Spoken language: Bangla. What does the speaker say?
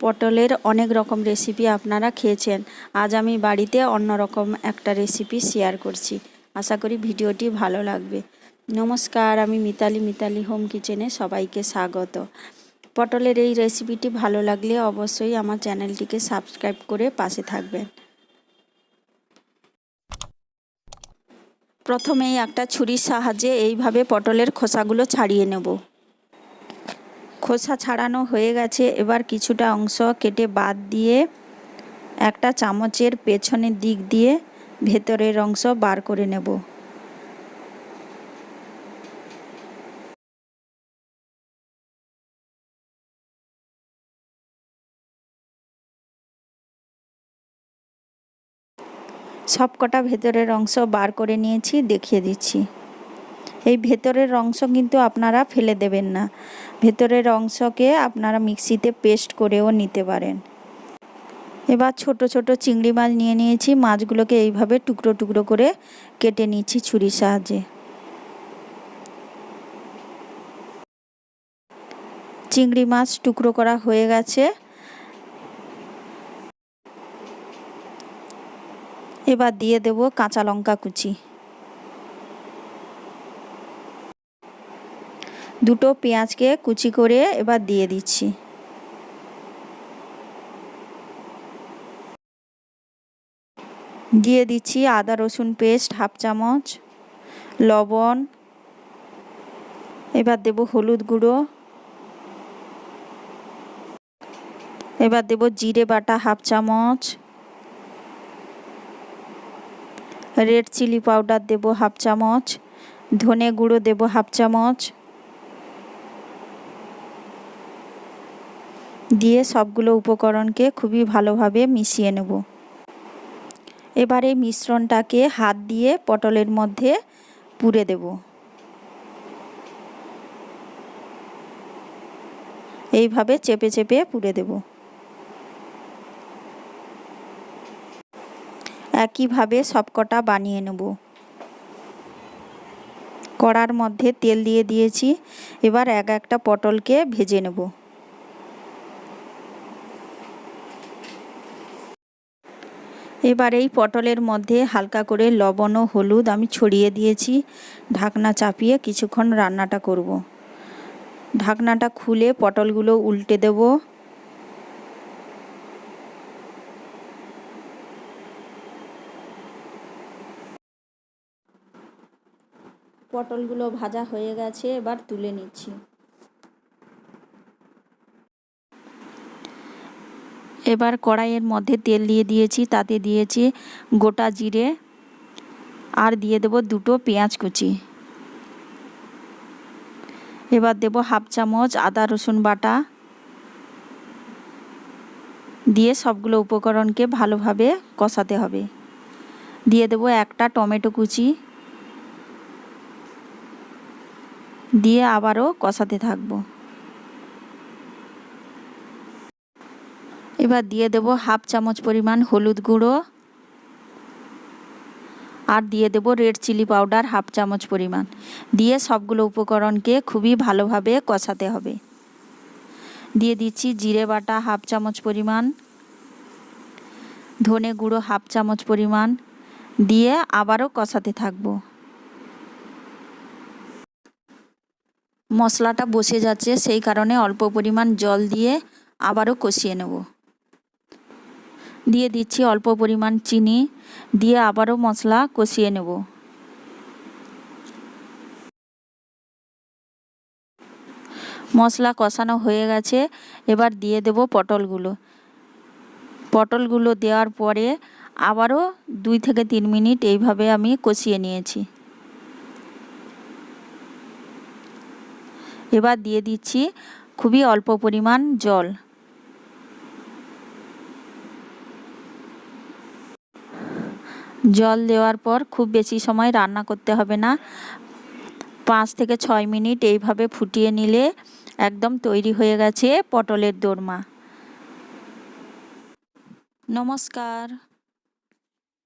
পটলের অনেক রকম রেসিপি আপনারা খেয়েছেন। আজ আমি বাড়িতে অন্যরকম একটা রেসিপি শেয়ার করছি। আশা করি ভিডিওটি ভালো লাগবে। নমস্কার, আমি মিতালি মিতালি হোম কিচেনে সবাইকে স্বাগত। পটলের এই রেসিপিটি ভালো লাগলে অবশ্যই আমার চ্যানেলটিকে সাবস্ক্রাইব করে পাশে থাকবেন। প্রথমেই একটা ছুরির সাহায্যে এইভাবে পটলের খোসাগুলো ছাড়িয়ে নেব। খোসা ছাড়ানো হয়ে গেছে। এবার কিছুটা অংশ কেটে বাদ দিয়ে একটা চামচের পেছনের দিক দিয়ে ভেতরের অংশ বার করে নেব। সবকটা ভেতরের অংশ বার করে নিয়েছি, দেখিয়ে দিচ্ছি। এই ভেতরের অংশ কিন্তু আপনারা ফেলে দেবেন না। ভেতরের অংশকে আপনারা মিক্সিতে পেস্ট করেও নিতে পারেন। এবার ছোট ছোট চিংড়ি মাছ নিয়ে নিয়েছি। মাছগুলোকে এইভাবে টুকরো টুকরো করে কেটে নিচ্ছি ছুরির সাহায্যে। চিংড়ি মাছ টুকরো করা হয়ে গেছে। এবার দিয়ে দেব কাঁচা লঙ্কা কুচি। দুটো পেঁয়াজকে কুচি করে এবার দিয়ে দিচ্ছি। দিয়ে দিচ্ছি আদা, রসুন পেস্ট, হাফ চামচ, লবণ, এবার দেব হলুদ গুঁড়ো। এবার দেব জিরে বাটা, হাফ চামচ। রেড চিলি পাউডার দেব হাফ চামচ। ধনে গুঁড়ো দেব হাফ চামচ। দিয়ে সবগুলো উপকরণকে খুবই ভালোভাবে মিশিয়ে নেব। এবার মিশ্রণটাকে হাত দিয়ে পটলের মধ্যে পুরে দেব। এইভাবে চেপে চেপে পুরে দেব। একইভাবে সবকটা বানিয়ে নেব। কড়ার মধ্যে তেল দিয়ে দিয়েছি। এবার এক একটা পটলকে ভেজে নেব। এবার এই পটলের মধ্যে হালকা করে লবণ ও হলুদ আমি ছড়িয়ে দিয়েছি। ঢাকনা চাপিয়ে কিছুক্ষণ রান্নাটা করব। ঢাকনাটা খুলে পটলগুলো উল্টে দেব। পটলগুলো ভাজা হয়ে গেছে, এবার তুলে নিচ্ছি। এবার কড়াইয়ের মধ্যে তেল দিয়ে দিয়েছি, তাতে দিয়েছি গোটা জিরে আর দিয়ে দেব দুটো পেঁয়াজ কুচি। এবার দেব হাফ চামচ আদা, রসুন বাটা দিয়ে সবগুলো উপকরণকে ভালোভাবে কষাতে হবে। দিয়ে দেব একটা টমেটো কুচি দিয়ে আবারও কষাতে থাকব। এবার দিয়ে দেব হাফ চামচ পরিমাণ হলুদ গুঁড়ো। আর দিয়ে দেব রেড চিলি পাউডার হাফ চামচ পরিমাণ। দিয়ে সবগুলো উপকরণকে খুবই ভালোভাবে কষাতে হবে। দিয়ে দিচ্ছি জিরে বাটা হাফ চামচ পরিমাণ। ধনে গুঁড়ো হাফ চামচ পরিমাণ। দিয়ে আবারও কষাতে থাকব। মশলাটা বসে যাচ্ছে, সেই কারণে অল্প পরিমাণ জল দিয়ে আবারও কষিয়ে নেব। দিয়ে দিচ্ছি অল্প পরিমাণ চিনি, দিয়ে আবারও মশলা কষিয়ে নেব। মশলা কষানো হয়ে গেছে, এবার দিয়ে দেব পটলগুলো। পটলগুলো দেওয়ার পরে আবারও দুই থেকে তিন মিনিট এইভাবে আমি কষিয়ে নিয়েছি। এবার দিয়ে দিচ্ছি খুবই অল্প পরিমাণ জল। জল দেওয়ার পর খুব বেশি সময় রান্না করতে হবে না। পাঁচ থেকে ছয় মিনিট এইভাবে ফুটিয়ে নিলে একদম তৈরি হয়ে গেছে পটলের দোরমা। নমস্কার।